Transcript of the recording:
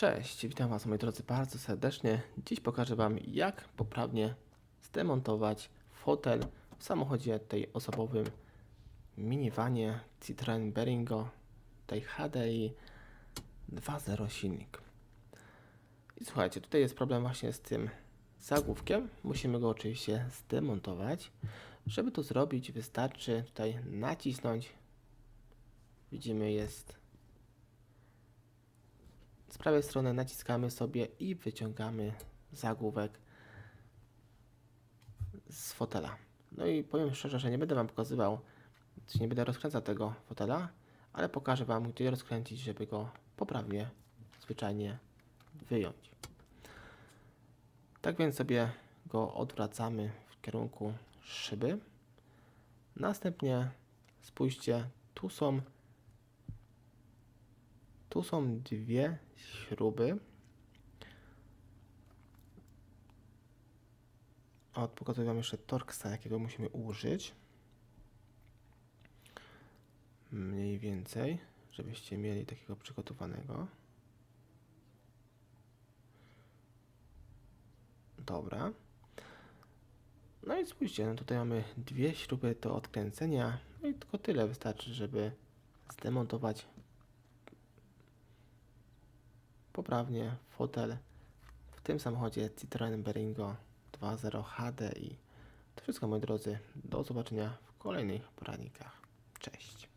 Cześć, witam Was moi drodzy bardzo serdecznie. Dziś pokażę Wam jak poprawnie zdemontować fotel w samochodzie tej osobowym minivanie Citroen Berlingo tej HDI 2.0 silnik. I słuchajcie, tutaj jest problem właśnie z tym zagłówkiem. Musimy go oczywiście zdemontować. Żeby to zrobić wystarczy tutaj nacisnąć. Widzimy jest z prawej strony naciskamy sobie i wyciągamy zagłówek z fotela. No i powiem szczerze, że nie będę Wam pokazywał, nie będę rozkręcał tego fotela, ale pokażę Wam, gdzie rozkręcić, żeby go poprawnie, zwyczajnie wyjąć. Tak więc sobie go odwracamy w kierunku szyby. Następnie spójrzcie, tu są tu są dwie śruby. O, pokazuję Wam jeszcze torksa, jakiego musimy użyć. Mniej więcej, żebyście mieli takiego przygotowanego. Dobra. No i spójrzcie, no tutaj mamy dwie śruby do odkręcenia. No i tylko tyle wystarczy, żeby zdemontować poprawnie fotel w tym samochodzie Citroen Berlingo 2.0 HDI. To wszystko moi drodzy. Do zobaczenia w kolejnych poradnikach. Cześć.